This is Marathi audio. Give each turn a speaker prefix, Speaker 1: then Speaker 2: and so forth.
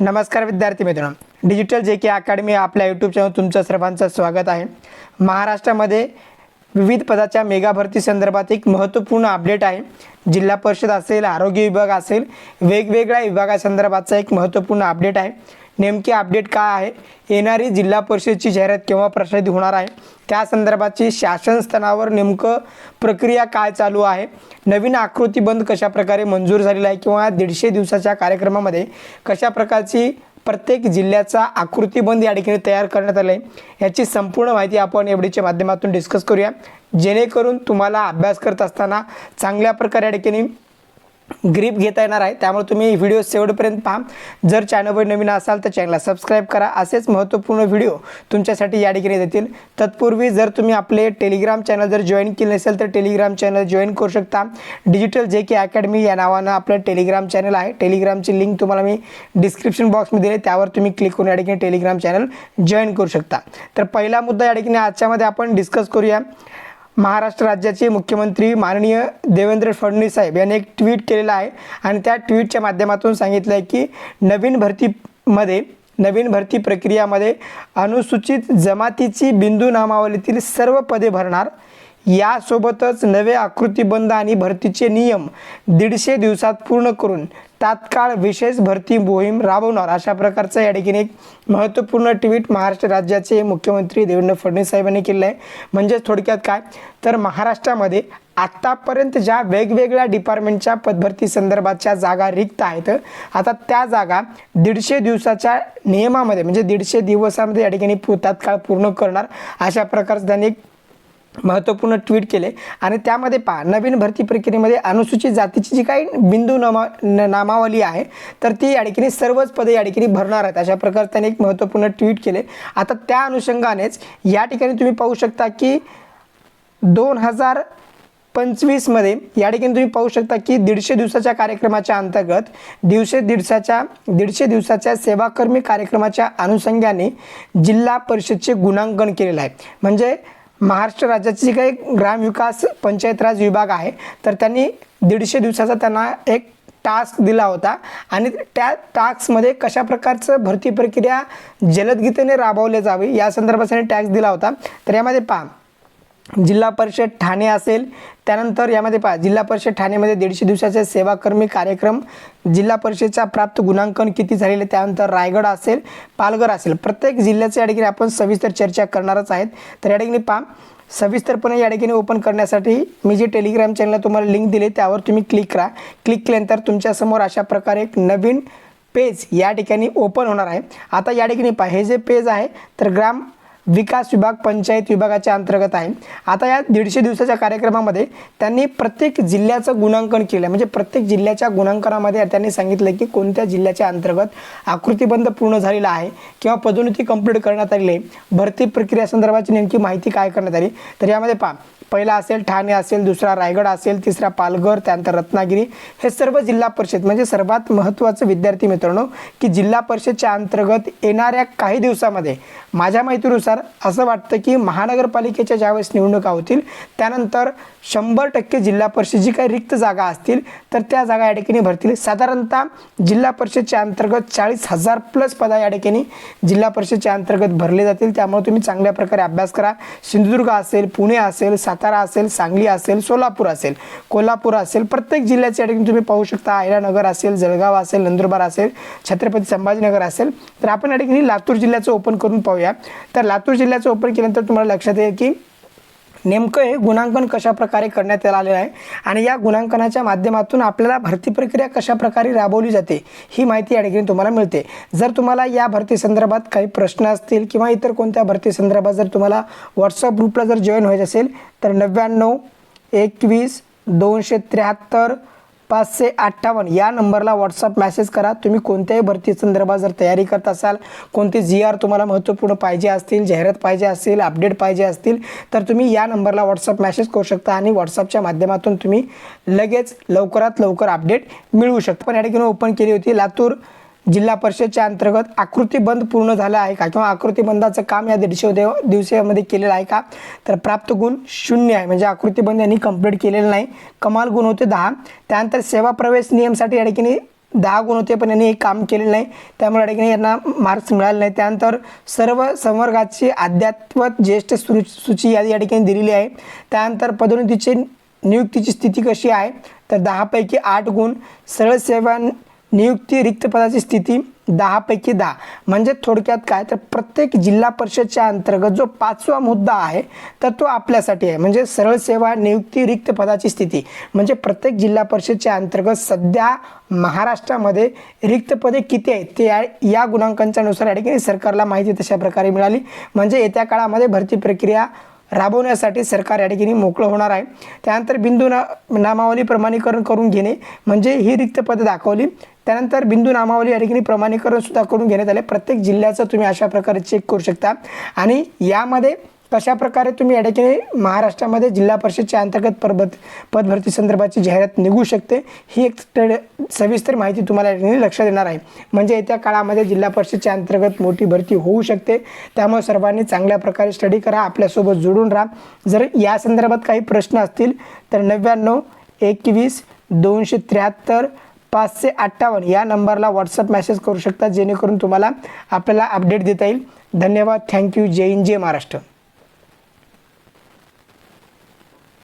Speaker 1: नमस्कार विद्यार्थी मित्रांनो. डिजिटल जे के अकॅडमी आपल्या यूट्यूब चॅनल तुमचं सर्वांचं स्वागत आहे. महाराष्ट्रामध्ये विविध पदाच्या मेगा भरती संदर्भात एक महत्त्वपूर्ण अपडेट आहे. जिल्हा परिषद असेल आरोग्य विभाग असेल वेगवेगळ्या विभागासंदर्भातचा एक महत्त्वपूर्ण अपडेट आहे. नेमकी अपडेट काय आहे? येणारी जिल्हा परिषदची जाहिरात केव्हा प्रसिद्ध होणार आहे? त्या संदर्भाची शासन स्तरावर नेमकं प्रक्रिया काय चालू आहे? नवीन आकृतीबंद कशाप्रकारे मंजूर झालेला आहे? किंवा दीडशे दिवसाच्या कार्यक्रमामध्ये कशा प्रकारची प्रत्येक जिल्ह्याचा आकृतीबंद या ठिकाणी तयार करण्यात आलं आहे याची संपूर्ण माहिती आपण एवढीच्या माध्यमातून डिस्कस करूया. जेणेकरून तुम्हाला अभ्यास करत असताना चांगल्या प्रकारे या ठिकाणी ग्रीप घेता येणार आहे. त्यामुळे तुम्ही व्हिडिओ शेवटपर्यंत पहा. जर चॅनलवर नवीन असाल तर चॅनलला सबस्क्राईब करा. असेच महत्त्वपूर्ण व्हिडिओ तुमच्यासाठी या ठिकाणी देतील तत्पूर्वी जर तुम्ही आपले टेलिग्राम चॅनल जर जॉईन केले नसेल तर टेलिग्राम चॅनल जॉईन करू शकता. डिजिटल जे के अकॅडमी या नावानं आपलं टेलिग्राम चॅनल आहे. टेलिग्रामची लिंक तुम्हाला मी डिस्क्रिप्शन बॉक्समध्ये दिली. त्यावर तुम्ही क्लिक करून या ठिकाणी टेलिग्राम चॅनल जॉईन करू शकता. तर पहिला मुद्दा या ठिकाणी आजच्यामध्ये आपण डिस्कस करूया. महाराष्ट्र राज्याचे मुख्यमंत्री माननीय देवेंद्र फडणवीस साहेब यांनी एक ट्विट केलेलं आहे. आणि त्या ट्विटच्या माध्यमातून सांगितलं आहे की नवीन भरतीमध्ये नवीन भरती प्रक्रियामध्ये अनुसूचित जमातीची बिंदू नामावलीतील सर्व पदे भरणार. यासोबतच नवे आकृतीबंध आणि भरतीचे नियम दीडशे दिवसात पूर्ण करून तात्काळ विशेष भरती मोहीम राबवणार. अशा प्रकारचं या ठिकाणी एक महत्त्वपूर्ण ट्विट महाराष्ट्र राज्याचे मुख्यमंत्री देवेंद्र फडणवीस साहेबांनी केलं आहे. म्हणजेच थोडक्यात काय? तर महाराष्ट्रामध्ये आत्तापर्यंत ज्या वेगवेगळ्या डिपार्टमेंटच्या पदभरती संदर्भाच्या जागा रिक्त आहेत आता त्या जागा दीडशे दिवसाच्या नियमामध्ये म्हणजे दीडशे दिवसामध्ये या ठिकाणी तात्काळ पूर्ण करणार. अशा प्रकारचं त्यांनी एक महत्त्वपूर्ण ट्विट केले. आणि त्यामध्ये पहा नवीन भरती प्रक्रियेमध्ये अनुसूचित जातीची जी काही बिंदू नामा न- नामावली आहे तर ती या ठिकाणी सर्वच पदे या ठिकाणी भरणार आहेत. अशा प्रकारे त्यांनी एक महत्त्वपूर्ण ट्विट केले. आता त्या अनुषंगानेच या ठिकाणी तुम्ही पाहू शकता की दोन हजार पंचवीसमध्ये या ठिकाणी तुम्ही पाहू शकता की दीडशे दिवसाच्या कार्यक्रमाच्या अंतर्गत दिवसे दीडसाच्या दीडशे दिवसाच्या सेवाकर्मी कार्यक्रमाच्या अनुषंगाने जिल्हा परिषदचे गुणांकन केलेलं आहे. म्हणजे महाराष्ट्र राज्याची जी काही ग्रामविकास पंचायत राज विभाग आहे तर त्यांनी दीडशे दिवसाचा त्यांना एक टास्क दिला होता. आणि त्या टास्कमध्ये कशा प्रकारचं भरती प्रक्रिया जलदगीतेने राबवले जावी या संदर्भात त्यांनी टॅक्स दिला होता. तर यामध्ये पहा जिल्हा परिषद ठाणे असेल. त्यानंतर यामध्ये पहा जिल्हा परिषद ठाणेमध्ये दीडशे दिवसाचे सेवाकर्मी कार्यक्रम जिल्हा परिषदचा प्राप्त गुणांकन किती झालेले त्यानंतर रायगड असेल पालघर असेल. प्रत्येक जिल्ह्याच्या या ठिकाणी आपण सविस्तर चर्चा करणारच आहेत. तर या ठिकाणी पहा सविस्तरपणे या ठिकाणी ओपन करण्यासाठी मी जे टेलिग्राम चॅनलला तुम्हाला लिंक दिली त्यावर तुम्ही क्लिक करा. क्लिक केल्यानंतर तुमच्यासमोर अशा प्रकारे एक नवीन पेज या ठिकाणी ओपन होणार आहे. आता या ठिकाणी पहा हे जे पेज आहे तर ग्राम विकास विभाग पंचायत विभागाच्या अंतर्गत आहे. आता या दीडशे दिवसाच्या कार्यक्रमामध्ये त्यांनी प्रत्येक जिल्ह्याचं गुणांकन केलं म्हणजे प्रत्येक जिल्ह्याच्या गुणांकनामध्ये त्यांनी सांगितलं की कोणत्या जिल्ह्याच्या अंतर्गत आकृतीबंध पूर्ण झालेला आहे किंवा पदोन्नती कंप्लीट करण्यात आलेली आहे. भरती प्रक्रिया संदर्भाची नेमकी माहिती काय करण्यात आली? तर यामध्ये पहा. पहिला असेल ठाणे असेल दुसरा रायगड असेल तिसरा पालघर त्यानंतर रत्नागिरी. हे सर्व जिल्हा परिषद म्हणजे सर्वात महत्त्वाचं विद्यार्थी मित्रांनो की जिल्हा परिषदच्या अंतर्गत येणाऱ्या काही दिवसामध्ये माझ्या माहितीनुसार असं वाटतं की महानगरपालिकेच्या ज्यावेळेस निवडणुका होतील त्यानंतर शंभर टक्के जिल्हा परिषद जी काही रिक्त जागा असतील तर त्या जागा या ठिकाणी भरतील. साधारणतः जिल्हा परिषदच्या अंतर्गत चाळीस हजार प्लस पदा या ठिकाणी जिल्हा परिषदच्या अंतर्गत भरले जातील. त्यामुळे तुम्ही चांगल्या प्रकारे अभ्यास करा. सिंधुदुर्ग असेल पुणे असेल सातारा असेल सांगली असेल सोलापूर असेल कोल्हापूर असेल प्रत्येक जिल्ह्याच्या या ठिकाणी तुम्ही पाहू शकता. अहिल्यानगर असेल जळगाव असेल नंदुरबार असेल छत्रपती संभाजीनगर असेल. तर आपण या ठिकाणी लातूर जिल्ह्याचं ओपन करून पाहूया. तर लातूर जिल्ह्याचं ओपन केल्यानंतर तुम्हाला लक्षात येईल की नेमकं हे गुणांकन कशाप्रकारे करण्यात आलेलं आहे आणि या गुणांकनाच्या माध्यमातून आपल्याला भरती प्रक्रिया कशाप्रकारे राबवली जाते ही माहिती या ठिकाणी तुम्हाला मिळते. जर तुम्हाला या भरती संदर्भात काही प्रश्न असतील किंवा इतर कोणत्या भरती संदर्भात जर तुम्हाला व्हॉट्सअप ग्रुपला जर जॉईन व्हायचं असेल तर नव्याण्णव एकवीस दोनशे त्र्याहत्तर पाचशे अठ्ठावन्न. या नंबरला व्हॉट्सअप मेसेज करा. तुम्ही कोणत्याही भरती संदर्भात जर तयारी करत असाल कोणते जी आर तुम्हाला महत्त्वपूर्ण पाहिजे असतील जाहिरात पाहिजे असतील अपडेट पाहिजे असतील तर तुम्ही या नंबरला व्हॉट्सअप मेसेज करू शकता आणि व्हॉट्सअपच्या माध्यमातून तुम्ही लगेच लवकरात लवकर अपडेट मिळवू शकता. पण या ठिकाणी ओपन केली होती लातूर जिल्हा परिषदच्या अंतर्गत आकृतीबंध पूर्ण झाला आहे का? किंवा आकृतीबंधाचं काम या दीडशे देव दिवसामध्ये केलेलं आहे का? तर प्राप्त गुण शून्य आहे. म्हणजे आकृतीबंध यांनी कंप्लीट केलेलं नाही. कमाल गुण होते दहा. त्यानंतर सेवा प्रवेश नियमसाठी या ठिकाणी दहा गुण होते पण यांनी हे काम केलेलं नाही. त्यामुळे या ठिकाणी यांना मार्क्स मिळाले नाही त्यानंतर सर्व संवर्गाची अध्यात्म ज्येष्ठ सु सूची यादी या ठिकाणी दिलेली आहे. त्यानंतर पदोन्नतीचे नियुक्तीची स्थिती कशी आहे? तर दहापैकी आठ गुण सरळ सेवा नियुक्ती रिक्त पदाची स्थिती दहापैकी दहा. म्हणजे थोडक्यात काय? तर प्रत्येक जिल्हा परिषदच्या अंतर्गत जो पाचवा मुद्दा आहे तर तो आपल्यासाठी आहे. म्हणजे सरळ सेवा नियुक्ती रिक्त पदाची स्थिती. म्हणजे प्रत्येक जिल्हा परिषदच्या अंतर्गत सध्या महाराष्ट्रामध्ये रिक्त पदे किती आहेत? ते या या गुणांकांच्या नुसार या ठिकाणी सरकारला माहिती तशा प्रकारे मिळाली. म्हणजे येत्या काळामध्ये भरती प्रक्रिया राबवण्यासाठी सरकार या ठिकाणी मोकळं होणार आहे. त्यानंतर बिंदू ना नामावली प्रमाणीकरण करून घेणे. म्हणजे ही रिक्त पदे दाखवली. त्यानंतर बिंदू नामावली या ठिकाणी प्रमाणीकरण सुद्धा करून घेण्यात आले. प्रत्येक जिल्ह्याचं तुम्ही अशा प्रकारे चेक करू शकता. आणि यामध्ये कशा प्रकारे तुम्ही या ठिकाणी महाराष्ट्रामध्ये जिल्हा परिषदच्या अंतर्गत परबत पदभरती संदर्भाची जाहिरात निघू शकते ही एक सविस्तर माहिती तुम्हाला या ठिकाणी लक्षात येणार आहे. म्हणजे येत्या काळामध्ये जिल्हा परिषदच्या अंतर्गत मोठी भरती होऊ शकते. त्यामुळे सर्वांनी चांगल्या प्रकारे स्टडी करा आपल्यासोबत जोडून राहा. जर या संदर्भात काही प्रश्न असतील तर नव्याण्णव एकवीस दोनशे त्र्याहत्तर पाचशे अठ्ठावन्न या नंबरला व्हॉट्सअप मेसेज करू शकता जेणेकरून तुम्हाला आपल्याला अपडेट देता येईल. धन्यवाद. थँक्यू जय हिंद जय महाराष्ट्र.